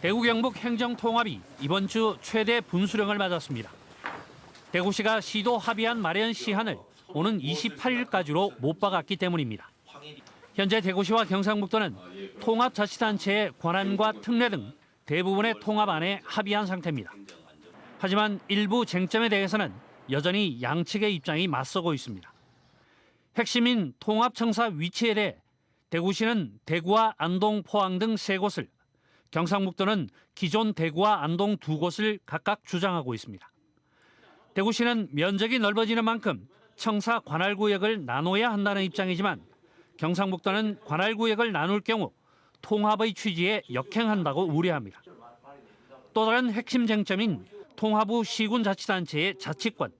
대구 경북 행정통합이 이번 주 최대 분수령을 맞았습니다. 대구시가 시도 합의안 마련 시한을 오는 28일까지로 못 박았기 때문입니다. 현재 대구시와 경상북도는 통합자치단체의 권한과 특례 등 대부분의 통합안에 합의한 상태입니다. 하지만 일부 쟁점에 대해서는 여전히 양측의 입장이 맞서고 있습니다. 핵심인 통합청사 위치에 대해 대구시는 대구와 안동, 포항 등 세 곳을, 경상북도는 기존 대구와 안동 두 곳을 각각 주장하고 있습니다. 대구시는 면적이 넓어지는 만큼 청사 관할 구역을 나눠야 한다는 입장이지만 경상북도는 관할 구역을 나눌 경우 통합의 취지에 역행한다고 우려합니다. 또 다른 핵심 쟁점인 통합 후 시군 자치단체의 자치권.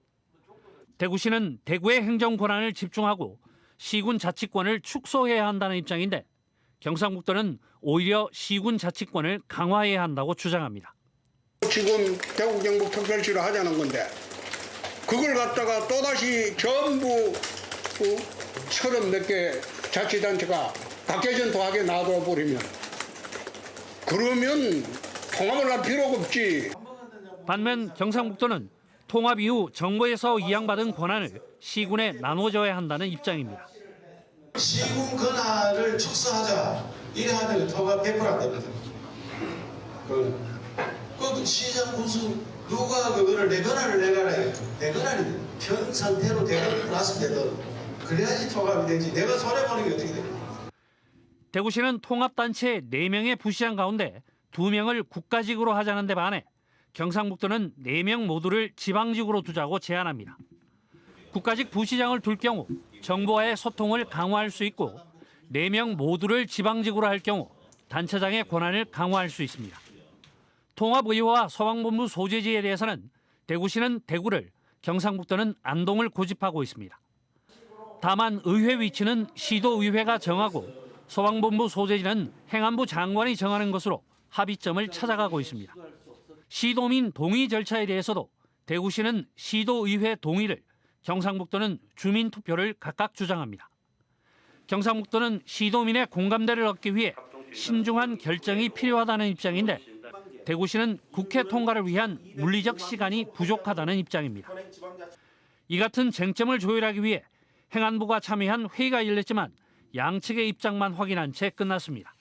대구시는 대구의 행정 권한을 집중하고 시군 자치권을 축소해야 한다는 입장인데 경상북도는 오히려 시군 자치권을 강화해야 한다고 주장합니다. 지금 대구 경북 특별시로 하자는 건데 그걸 갖다가 또다시 전부 어, 서른 몇 개 자치단체가 각개전도하게 놔둬 버리면 그러면 통합을 할 필요가 없지. 반면 경상북도는 통합 이후 정부에서 이양받은 권한을 시군에 나눠줘야 한다는 입장입니다. 시군 권한을 축소하자 이래 하면 통합 100%안 됩니다. 그, 그 시장 군수 누가 그거를 내 권한을 내가라 해. 내 권한이 현 상태로 대가를 놨으면 되든 그래야지 통합이 되지 내가 손해보는 게 어떻게 됩니까? 대구시는 통합단체 4명의 부시장 가운데 2명을 국가직으로 하자는 데 반해 경상북도는 4명 모두를 지방직으로 두자고 제안합니다. 국가직 부시장을 둘 경우 정부와의 소통을 강화할 수 있고 4명 모두를 지방직으로 할 경우 단체장의 권한을 강화할 수 있습니다. 통합의회와 소방본부 소재지에 대해서는 대구시는 대구를, 경상북도는 안동을 고집하고 있습니다. 다만 의회 위치는 시도의회가 정하고 소방본부 소재지는 행안부 장관이 정하는 것으로 합의점을 찾아가고 있습니다. 시도민 동의 절차에 대해서도 대구시는 시도의회 동의를, 경상북도는 주민투표를 각각 주장합니다. 경상북도는 시도민의 공감대를 얻기 위해 신중한 결정이 필요하다는 입장인데 대구시는 국회 통과를 위한 물리적 시간이 부족하다는 입장입니다. 이 같은 쟁점을 조율하기 위해 행안부가 참여한 회의가 열렸지만 양측의 입장만 확인한 채 끝났습니다.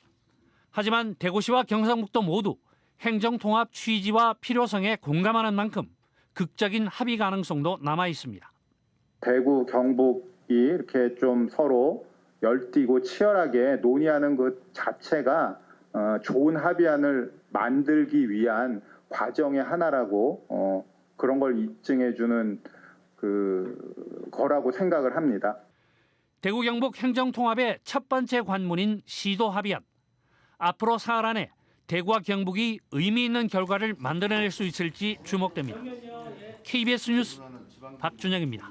하지만 대구시와 경상북도 모두 행정통합 취지와 필요성에 공감하는 만큼 극적인 합의 가능성도 남아 있습니다. 대구, 경북이 이렇게 좀 서로 열띠고 치열하게 논의하는 것 자체가 어, 좋은 합의안을 만들기 위한 과정의 하나라고 어, 그런 걸 입증해주는 그 거라고 생각을 합니다. 대구 경북 행정통합의 첫 번째 관문인 시도 합의안. 앞으로 사흘 안에 대구와 경북이 의미 있는 결과를 만들어낼 수 있을지 주목됩니다. KBS 뉴스 박준영입니다.